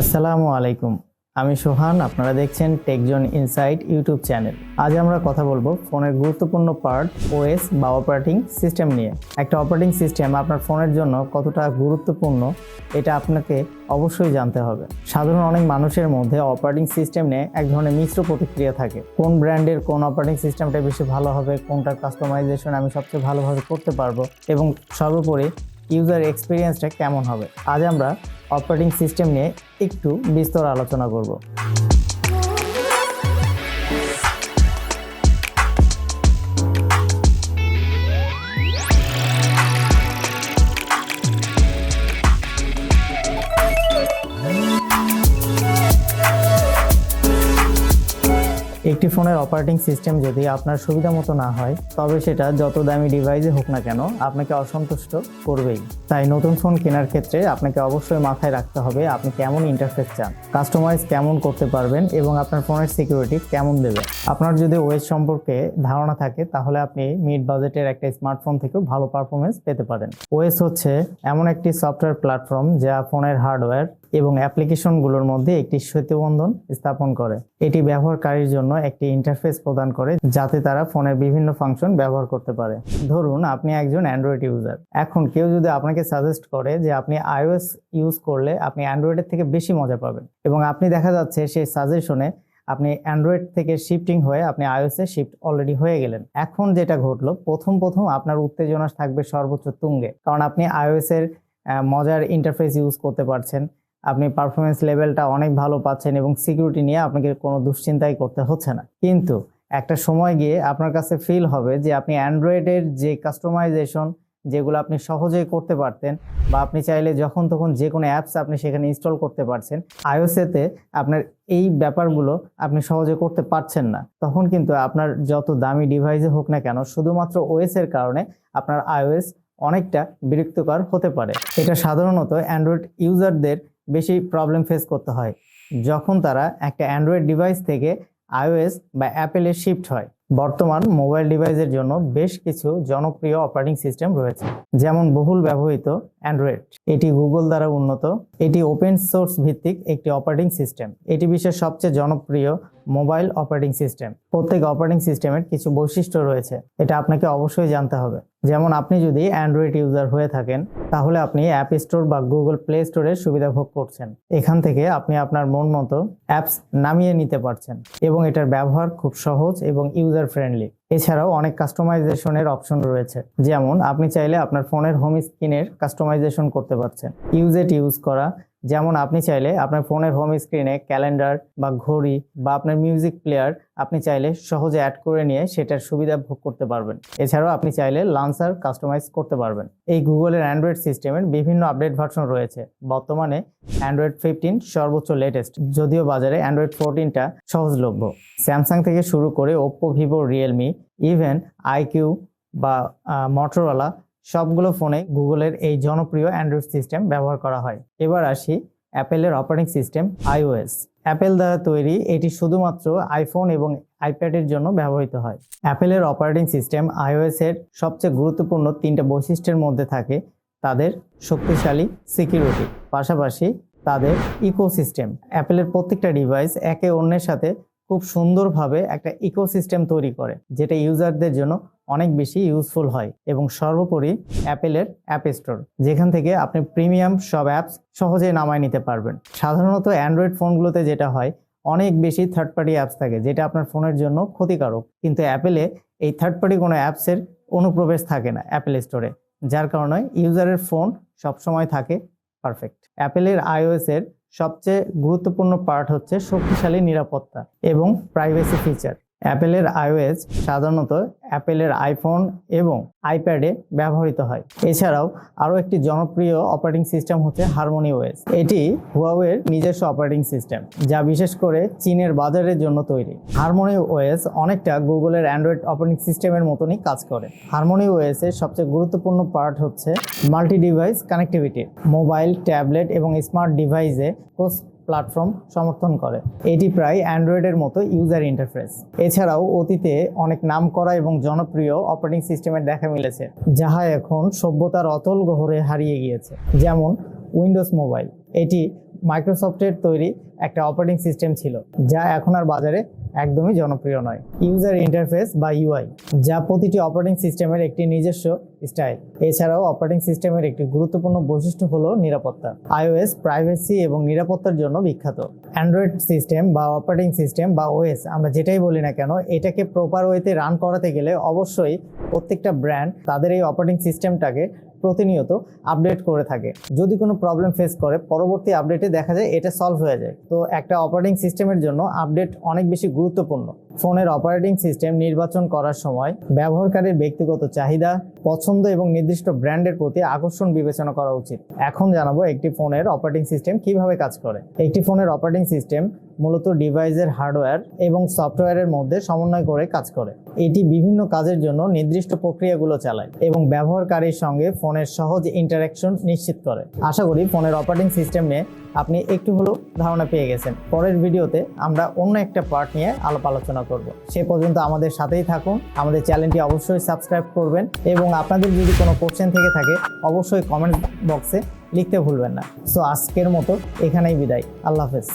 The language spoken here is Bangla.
আসসালামু আলাইকুম। আমি সোহান, আপনারা দেখছেন টেকজন ইনসাইট ইউটিউব চ্যানেল। আজ আমরা কথা বলব ফোনের গুরুত্বপূর্ণ পার্ট ওএস বা অপারেটিং সিস্টেম নিয়ে। একটা অপারেটিং সিস্টেম আপনার ফোনের জন্য কতটা গুরুত্বপূর্ণ, এটা আপনাকে অবশ্যই জানতে হবে। সাধারণ অনেক মানুষের মধ্যে অপারেটিং সিস্টেম নিয়ে এক ধরনের মিশ্র প্রতিক্রিয়া থাকে। কোন ব্র্যান্ডের কোন অপারেটিং সিস্টেমটা বেশি ভালো হবে, কোনটার কাস্টমাইজেশন আমি সবচেয়ে ভালোভাবে করতে পারব, এবং সর্বোপরি ইউজার এক্সপিরিয়েন্সটা কেমন হবে? আজ আমরা অপারেটিং সিস্টেম নিয়ে একটু বিস্তর আলোচনা করব। একটি ফোনের অপারেটিং সিস্টেম যদি আপনার সুবিধা মতো না হয়, তবে সেটা যত দামি ডিভাইসে হোক না কেন, আপনাকে অসন্তুষ্ট করবেই। তাই নতুন ফোন কেনার ক্ষেত্রে আপনাকে অবশ্যই মাথায় রাখতে হবে আপনি কেমন ইন্টারফেস চান কাস্টমাইজ কেমন করতে পারবেন এবং আপনার ফোনের সিকিউরিটি কেমন দেবে আপনার যদি ওয়েস সম্পর্কে ধারণা থাকে, তাহলে আপনি মিড বাজেটের একটা স্মার্টফোন থেকেও ভালো পারফরমেন্স পেতে পারেন। ওএস হচ্ছে এমন একটি সফটওয়্যার প্ল্যাটফর্ম যা ফোনের হার্ডওয়্যার এবং অ্যাপ্লিকেশনগুলোর মধ্যে একটি সেতুবন্ধন স্থাপন করে। এটি ব্যবহারকারীর জন্য একটি ইন্টারফেস প্রদান করে যাতে তারা ফোনের বিভিন্ন ফাংশন ব্যবহার করতে পারে। ধরুন আপনি একজন অ্যান্ড্রয়েড ইউজার। এখন কেউ যদি আপনাকে সাজেস্ট করে যে আপনি আইওএস ইউজ করলে আপনি অ্যান্ড্রয়েডের থেকে বেশি মজা পাবেন। এবং আপনি দেখা যাচ্ছে সেই সাজেশনে আপনি অ্যান্ড্রয়েড থেকে শিফটিং হয়ে আপনি আইওএসে শিফট অলরেডি হয়ে গেলেন। এখন যেটা ঘটলো প্রথম প্রথম আপনার উত্তেজনা থাকবে সর্বোচ্চ তুঙ্গে। কারণ আপনি আইওএস এর আহ, মজার ইন্টারফেস ইউজ করতে পারছেন। আপনি পারফরমেন্স লেভেলটা অনেক ভালো পাচ্ছেন এবং সিকিউরিটি নিয়ে আপনাকে কোনো দুশ্চিন্তাই করতে হচ্ছে না। কিন্তু একটা সময় গিয়ে আপনার কাছে ফিল হবে যে আপনি অ্যান্ড্রয়েডের যে কাস্টমাইজেশন যেগুলো আপনি সহজেই করতে পারতেন বা আপনি চাইলে যখন তখন যে কোনো অ্যাপস আপনি সেখানে ইনস্টল করতে পারছেন আইওসেতে আপনার এই ব্যাপারগুলো আপনি সহজে করতে পারছেন না। তখন কিন্তু আপনার যত দামি ডিভাইসে হোক না কেন, শুধুমাত্র ওএস এর কারণে আপনার আইওএস অনেকটা বিরক্তকর হতে পারে। এটা সাধারণত অ্যান্ড্রয়েড ইউজারদের বেশি প্রবলেম ফেস করতে হয়। যখন তারা একটা অ্যান্ড্রয়েড ডিভাইস থেকে আইওএস বা অ্যাপেলে শিফট হয়। বর্তমান মোবাইল ডিভাইসের জন্য বেশ কিছু জনপ্রিয় অপারেটিং সিস্টেম রয়েছে। যেমন বহুল ব্যবহৃত অ্যান্ড্রয়েড এটি গুগল দ্বারা উন্নত। এটি ওপেন সোর্স ভিত্তিক একটি অপারেটিং সিস্টেম এটি বিশ্বের সবচেয়ে জনপ্রিয় মোবাইল অপারেটিং সিস্টেম প্রত্যেক অপারেটিং সিস্টেমের কিছু বৈশিষ্ট্য রয়েছে। এটা আপনাকে অবশ্যই জানতে হবে। যেমন আপনি যদি অ্যান্ড্রয়েড ইউজার হয়ে থাকেন, তাহলে আপনি অ্যাপ স্টোর বা গুগল প্লে স্টোরের সুবিধা ভোগ করছেন। এখান থেকে আপনি আপনার মন মতো অ্যাপস নামিয়ে নিতে পারছেন এবং এটার ব্যবহার খুব সহজ এবং ইউজার ফ্রেন্ডলি এছাড়াও অনেক কাস্টমাইজেশনের অপশন রয়েছে। যেমন, আপনি চাইলে আপনার ফোনের হোম স্ক্রিনের কাস্টমাইজেশন করতে পারছেন। ইউজ এট ইউজ করা যেমন আপনি চাইলে আপনার ফোনের হোম স্ক্রিনে ক্যালেন্ডার বা ঘড়ি বা আপনার মিউজিক প্লেয়ার আপনি চাইলে সহজে অ্যাড করে নিয়ে সেটার সুবিধা ভোগ করতে পারবেন। এছাড়াও আপনি চাইলে লান্সার কাস্টমাইজ করতে পারবেন। এই গুগলের অ্যান্ড্রয়েড সিস্টেমের বিভিন্ন আপডেট ভার্সন রয়েছে। বর্তমানে অ্যান্ড্রয়েড ফিফটিন সর্বোচ্চ লেটেস্ট যদিও বাজারে অ্যান্ড্রয়েড ফোরটিনটা সহজলভ্য। স্যামসাং থেকে শুরু করে Oppo Vivo Realme even iQOO বা মটোরোলা সবগুলো ফোনে গুগলের এই জনপ্রিয় অ্যান্ড্রয়েড সিস্টেম ব্যবহার করা হয়। এবার আসি অ্যাপেলের অপারেটিং সিস্টেম আইওএস। অ্যাপেল দ্বারা তৈরি, এটি শুধুমাত্র আইফোন এবং আইপ্যাডের জন্য ব্যবহৃত হয়। অ্যাপেলের অপারেটিং সিস্টেম আইওএস এর সবচেয়ে গুরুত্বপূর্ণ তিনটা বৈশিষ্ট্যের মধ্যে থাকে তাদের শক্তিশালী সিকিউরিটি, পাশাপাশি তাদের ইকোসিস্টেম। অ্যাপেলের প্রত্যেকটা ডিভাইস একে অন্যের সাথে খুব সুন্দরভাবে একটা ইকোসিস্টেম তৈরি করে, যেটা ইউজারদের জন্য অনেক বেশি ইউজফুল হয় এবং সর্বোপরি অ্যাপেলের অ্যাপ স্টোর যেখান থেকে আপনি প্রিমিয়াম সব অ্যাপস সহজে নামায় নিতে পারবেন। সাধারণত অ্যান্ড্রয়েড ফোনগুলোতে যেটা হয়, অনেক বেশি থার্ড পার্টি অ্যাপস থাকে, যেটা আপনার ফোনের জন্য ক্ষতিকারক। কিন্তু অ্যাপেলে এই থার্ড পার্টি কোনো অ্যাপসের অনুপ্রবেশ থাকে না অ্যাপেল স্টোরে যার কারণে ইউজারের ফোন সবসময় থাকে পারফেক্ট অ্যাপেলের আইওএস এর সবচেয়ে গুরুত্বপূর্ণ পার্ট হচ্ছে শক্তিশালী নিরাপত্তা এবং প্রাইভেসি ফিচার অ্যাপেলের আইওএস সাধারণত অ্যাপেলের আইফোন এবং আইপ্যাডে ব্যবহৃত হয়। এছাড়াও আরও একটি জনপ্রিয় অপারেটিং সিস্টেম হচ্ছে হারমোনি ওএস এটি হুয়াওয়ের নিজস্ব অপারেটিং সিস্টেম, যা বিশেষ করে চীনের বাজারের জন্য তৈরি। হারমোনি ওএস অনেকটা গুগলের অ্যান্ড্রয়েড অপারেটিং সিস্টেমের মতনই কাজ করে। হারমোনি ওএস এর সবচেয়ে গুরুত্বপূর্ণ পার্ট হচ্ছে multi device connectivity. Mobile, tablet এবং স্মার্ট ডিভাইসে প্ল্যাটফর্ম সমর্থন করে। এটি প্রায় অ্যান্ড্রয়েডের মতো ইউজার ইন্টারফেস এছাড়াও অতীতে অনেক নাম করা এবং জনপ্রিয় অপারেটিং সিস্টেমের দেখা মিলেছে, যাহা এখন সভ্যতার অতল গহরে হারিয়ে গিয়েছে, যেমন উইন্ডোজ মোবাইল এটি মাইক্রোসফটের তৈরি একটা অপারেটিং সিস্টেম ছিল, যা এখন আর বাজারে একদমই জনপ্রিয় নয়। ইউজার ইন্টারফেস বা ইউআই যা প্রতিটি অপারেটিং সিস্টেমের একটি নিজস্ব স্টাইল এছাড়াও অপারেটিং সিস্টেমের একটি গুরুত্বপূর্ণ বৈশিষ্ট্য হলো নিরাপত্তা। আইওএস প্রাইভেসি এবং নিরাপত্তার জন্য বিখ্যাত। অ্যান্ড্রয়েড সিস্টেম বা অপারেটিং সিস্টেম বা ওএস আমরা যেটাই বলি না কেন, এটাকে প্রপার ওয়েতে রান করাতে গেলে অবশ্যই প্রত্যেকটা ব্র্যান্ড তাদের এই অপারেটিং সিস্টেমটাকে প্রতিনিয়ত আপডেট করে থাকে। যদি কোনো প্রবলেম ফেস করে, পরবর্তী আপডেটে দেখা যায় এটা সলভ হয়ে যায়। তো একটা অপারেটিং সিস্টেমের জন্য আপডেট অনেক বেশি গুরুত্বপূর্ণ। ফোনের অপারেটিং সিস্টেম নির্বাচন করার সময় ব্যবহারকারীর ব্যক্তিগত চাহিদা, পছন্দ এবং নির্দিষ্ট ব্র্যান্ডের প্রতি আকর্ষণ বিবেচনা করা উচিত। এখন জানাব একটি ফোনের অপারেটিং সিস্টেম কীভাবে কাজ করে। একটি ফোনের অপারেটিং সিস্টেম মূলত ডিভাইসের হার্ডওয়্যার এবং সফটওয়্যারের মধ্যে সমন্বয় করে কাজ করে। এটি বিভিন্ন কাজের জন্য নির্দিষ্ট প্রক্রিয়াগুলো চালায় এবং ব্যবহারকারীর সঙ্গে ফোনের সহজ ইন্টারাকশন নিশ্চিত করে। আশা করি ফোনের অপারেটিং সিস্টেম নিয়ে আপনি একটু হলেও ধারণা পেয়ে গেছেন। পরের ভিডিওতে আমরা অন্য একটা পার্ট নিয়ে আলাপ আলোচনা করব। সে পর্যন্ত আমাদের সাথেই থাকুন। আমাদের চ্যানেলটি অবশ্যই সাবস্ক্রাইব করবেন এবং আপনাদের যদি কোনো কোশ্চেন থেকে থাকে, অবশ্যই কমেন্ট বক্সে লিখতে ভুলবেন না। সো আজকের মতো এখানেই বিদায়। আল্লাহ হাফেজ।